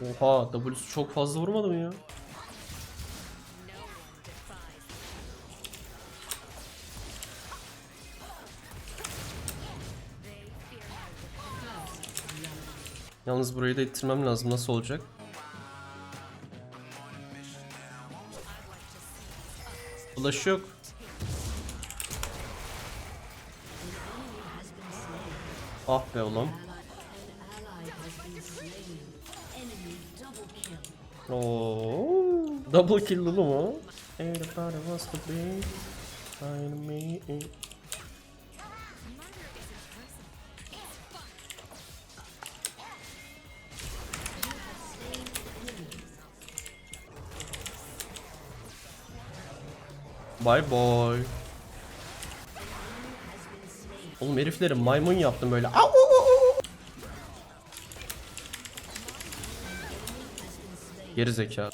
Oha W'su çok fazla vurmadı mı ya? Yalnız burayı da ittirmem lazım. Nasıl olacak? Flash yok. Ah be oğlum. Oo, double kill oğlum o. Everybody wants to be find me. Bye bye. Oğlum herifleri maymun yaptım böyle. Au. Geri zeka.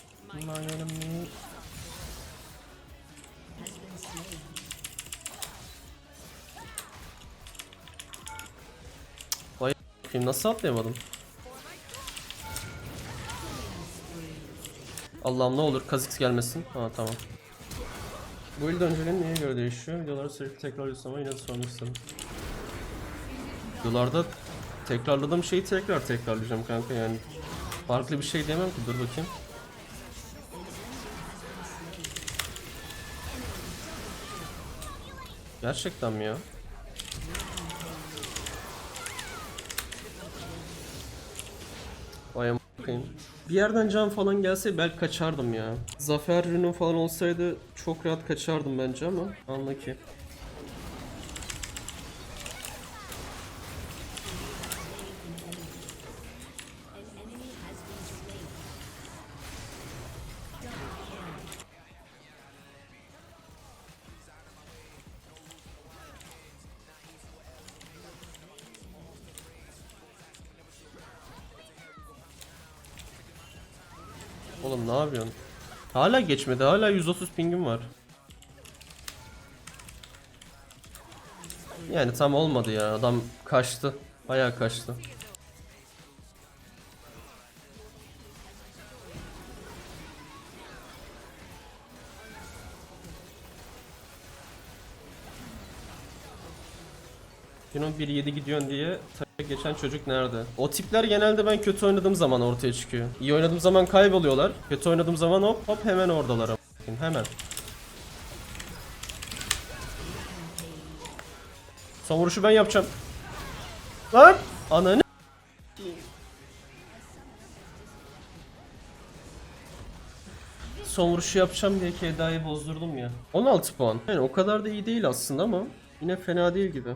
Vay nasıl atlayamadım? Allah'ım ne olur Kha'Zix gelmesin. Ha tamam. Bu yıl önceliğin neye göre değişiyor? Videoları sürekli tekrarlıyorsun ama yine de sormak istedim. Videolarda tekrarladığım şeyi tekrar tekrarlayacağım kanka yani. Farklı bir şey diyemem ki dur bakayım. Gerçekten mi ya? Vay am**ayım. Bir yerden can falan gelse belki kaçardım ya. Zafer ürünü falan olsaydı çok rahat kaçardım bence ama anla ki. Oğlum ne yapıyorsun? Hala geçmedi. Hala 130 pingim var. Yani tam olmadı ya. Adam kaçtı. Bayağı kaçtı. Yine 1-7 gidiyorsun diye geçen çocuk nerede? O tipler genelde ben kötü oynadığım zaman ortaya çıkıyor. İyi oynadığım zaman kayboluyorlar. Kötü oynadığım zaman hop hop hemen oradalar. Hemen. Son vuruşu ben yapacağım. Lan! Ananı Son vuruşu yapacağım diye Keda'yı bozdurdum ya. 16 puan. Yani o kadar da iyi değil aslında ama yine fena değil gibi.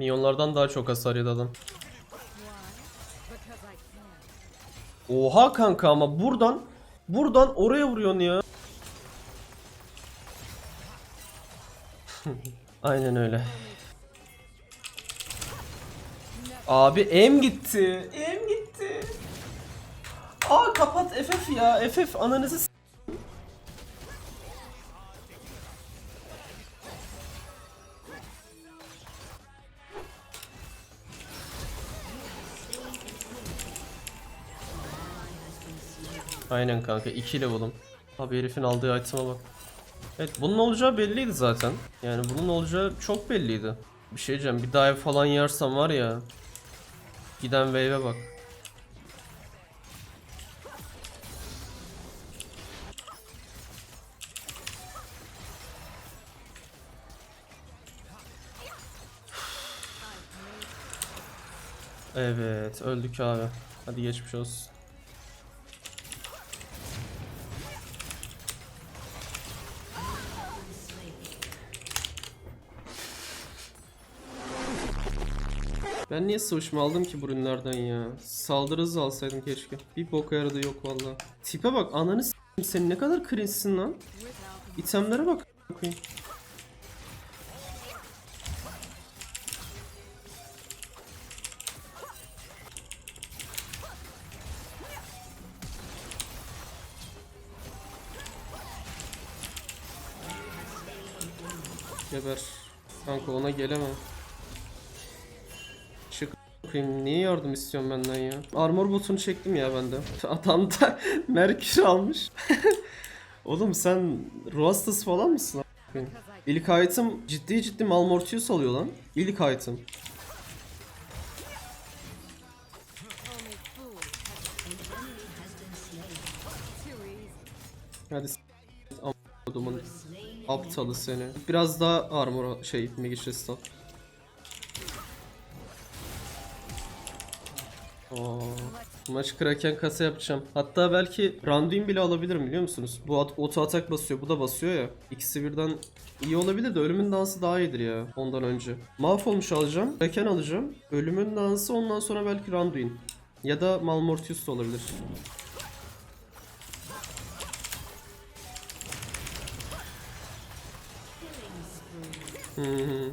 Milyonlardan daha çok hasar yedi. Oha kanka ama buradan buradan oraya vuruyorsun ya. Aynen öyle. Abi M gitti. M gitti. Aa kapat FF ya. FF ananızı Aynen kanka 2 level'ım. Abi herifin aldığı item'a bak. Evet bunun olacağı belliydi zaten. Yani bunun olacağı çok belliydi. Bir şey diyeceğim bir dive falan yersem var ya. Giden wave'e bak. Evet öldük abi. Hadi geçmiş olsun. Ben niye sıvışma aldım ki bu ürünlerden ya? Saldırı hızı alsaydım keşke. Bir boka yaradı yok valla. Tipe bak ananı s**eyim sen ne kadar cringe'sin lan. İtemlere bak. Bakayım. Geber. Kanka ona gelemem. Koyayım. Niye yardım istiyorsun benden ya? Armor botunu çektim ya ben de. Adam da Merkür almış. Oğlum sen Ruastas falan mısın? İlk item ciddi ciddi Malmortius alıyor lan. İlk item. Hadi s- aptalı seni. Biraz daha armor şey Magistress al. Oo. Maç kırarken kasa yapacağım. Hatta belki Randuin bile alabilirim biliyor musunuz? Bu at- auto atak basıyor, bu da basıyor ya. İkisi birden iyi olabilir de ölümün dansı daha iyidir ya ondan önce. Mahvolmuş alacağım, Kraken alacağım. Ölümün dansı ondan sonra belki Randuin. Ya da Malmortius da olabilir. Hı.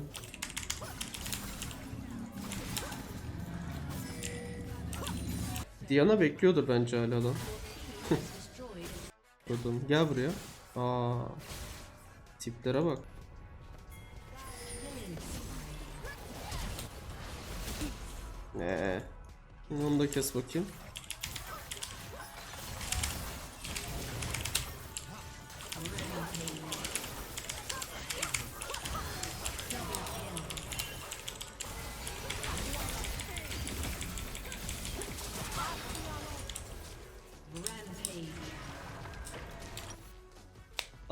Diana bekliyordur bence hala da. Durdum. Gel buraya. Aa. Tiplere bak. Ne? Onu da kes bakayım.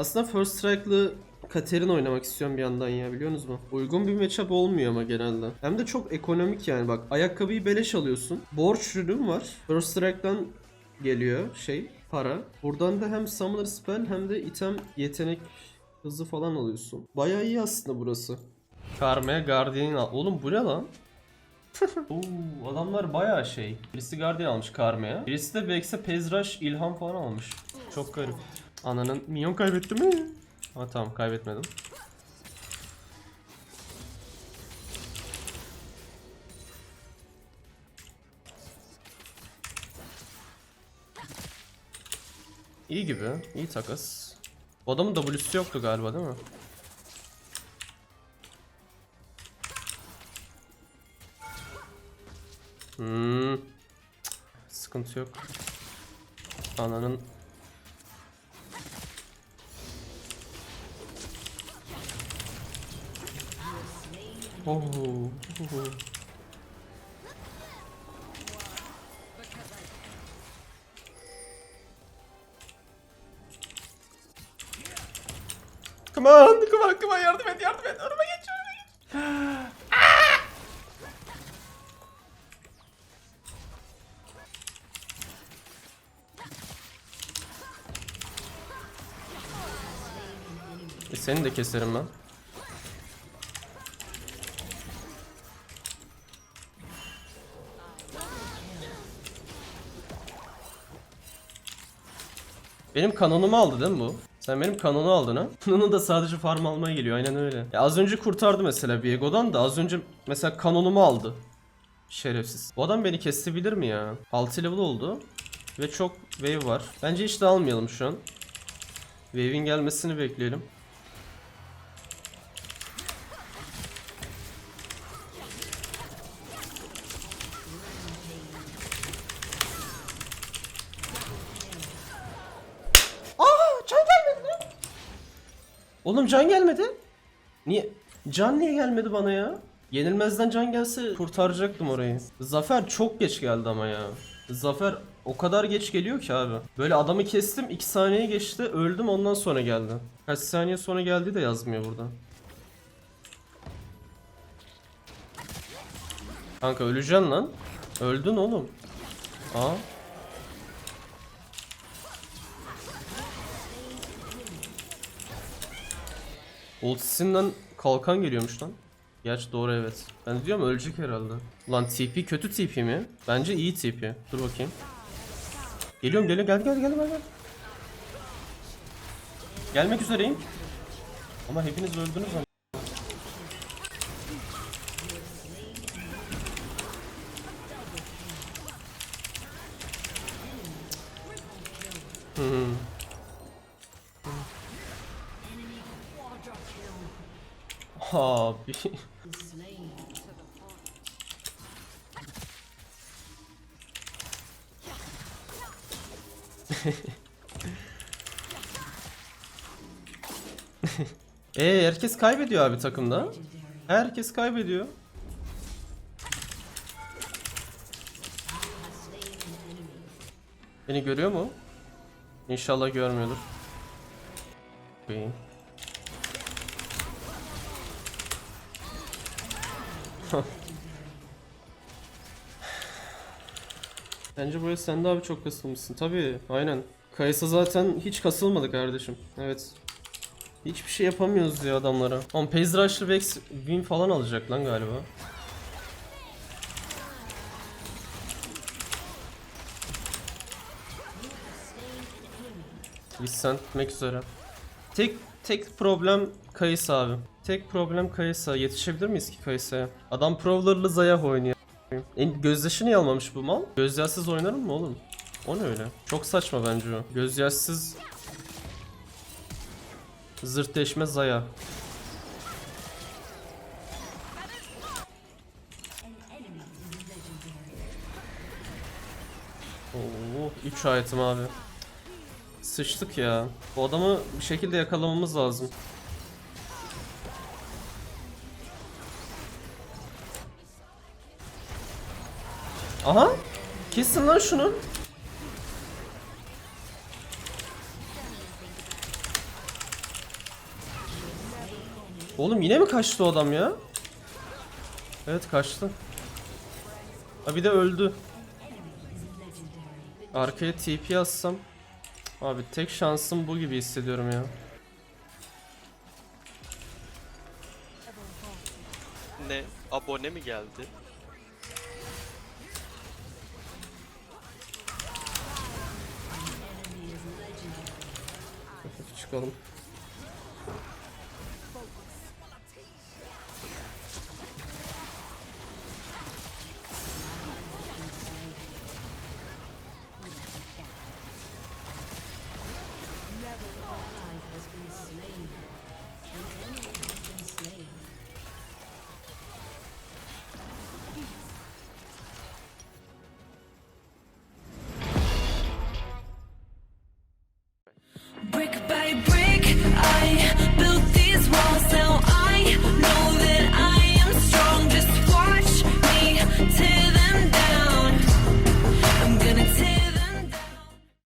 Aslında First Strike'lı Katerin oynamak istiyorum bir yandan ya biliyor musunuz? Uygun bir matchup olmuyor ama genelde. Hem de çok ekonomik yani bak ayakkabıyı beleş alıyorsun. Borç ürün var. First Strike'dan geliyor şey para. Buradan da hem Summoner Spell hem de item yetenek hızı falan alıyorsun. Bayağı iyi aslında burası. Karma'ya Guardian'ı al. Oğlum bu ne lan? Oo, adamlar bayağı şey. Birisi Guardian almış Karma'ya. Birisi de Vex'e Pezraş İlham falan almış. Çok garip. Ananın minyon kaybetti mi? Ha tamam kaybetmedim. İyi gibi. iyi takas. Bu adamın W'si yoktu galiba değil mi? Hmm. Sıkıntı yok. Ananın Oh. Come on, come on, come on, yardım et, yardım et. Önüme geç, önüme geç. E seni de keserim ben. Benim kanonumu aldı değil mi bu? Sen benim kanonu aldın ha? Kanonu da sadece farm almaya geliyor aynen öyle. Ya az önce kurtardı mesela Viego'dan da az önce mesela kanonumu aldı. Şerefsiz. Bu adam beni kesebilir mi ya? 6 level oldu. Ve çok wave var. Bence hiç de almayalım şu an. Wave'in gelmesini bekleyelim. Aa, can gelmedi lan. Oğlum can gelmedi. Niye? Can niye gelmedi bana ya? Yenilmezden can gelse kurtaracaktım orayı. Zafer çok geç geldi ama ya. Zafer o kadar geç geliyor ki abi. Böyle adamı kestim 2 saniye geçti öldüm ondan sonra geldi. Kaç saniye sonra geldi de yazmıyor burada. Kanka öleceksin lan. Öldün oğlum. Aa. Ultisinden kalkan geliyormuş lan. Gerçi doğru evet. Ben diyorum ölecek herhalde. Lan TP kötü TP mi? Bence iyi TP. Dur bakayım. Geliyorum gel gel gel gel gel. Gelmek üzereyim. Ama hepiniz öldünüz ama. Ee herkes kaybediyor abi takımda. Herkes kaybediyor. Beni görüyor mu? İnşallah görmüyordur. Okey. Bence bu el sen de abi çok kasılmışsın. Tabii aynen. Kayısı zaten hiç kasılmadı kardeşim. Evet. Hiçbir şey yapamıyoruz ya adamlara. Oğlum Paze Rush'lı Vex win falan alacak lan galiba. Listen gitmek üzere. Tek tek problem Kayısı abi. Tek problem Kayısı. Yetişebilir miyiz ki Kayısı'ya? Adam Prowler'lı Zayah oynuyor. En gözyaşı almamış bu mal? Gözyaşsız oynarım mı oğlum? O ne öyle? Çok saçma bence o. Gözyaşsız Zırt deşme Zaya. Oo, 3 item abi. Sıçtık ya. Bu adamı bir şekilde yakalamamız lazım. Kesin lan şunu. Oğlum yine mi kaçtı o adam ya? Evet kaçtı. Ha bir de öldü. Arkaya TP atsam. Abi tek şansım bu gibi hissediyorum ya. Ne? Abone mi geldi? Çıkalım.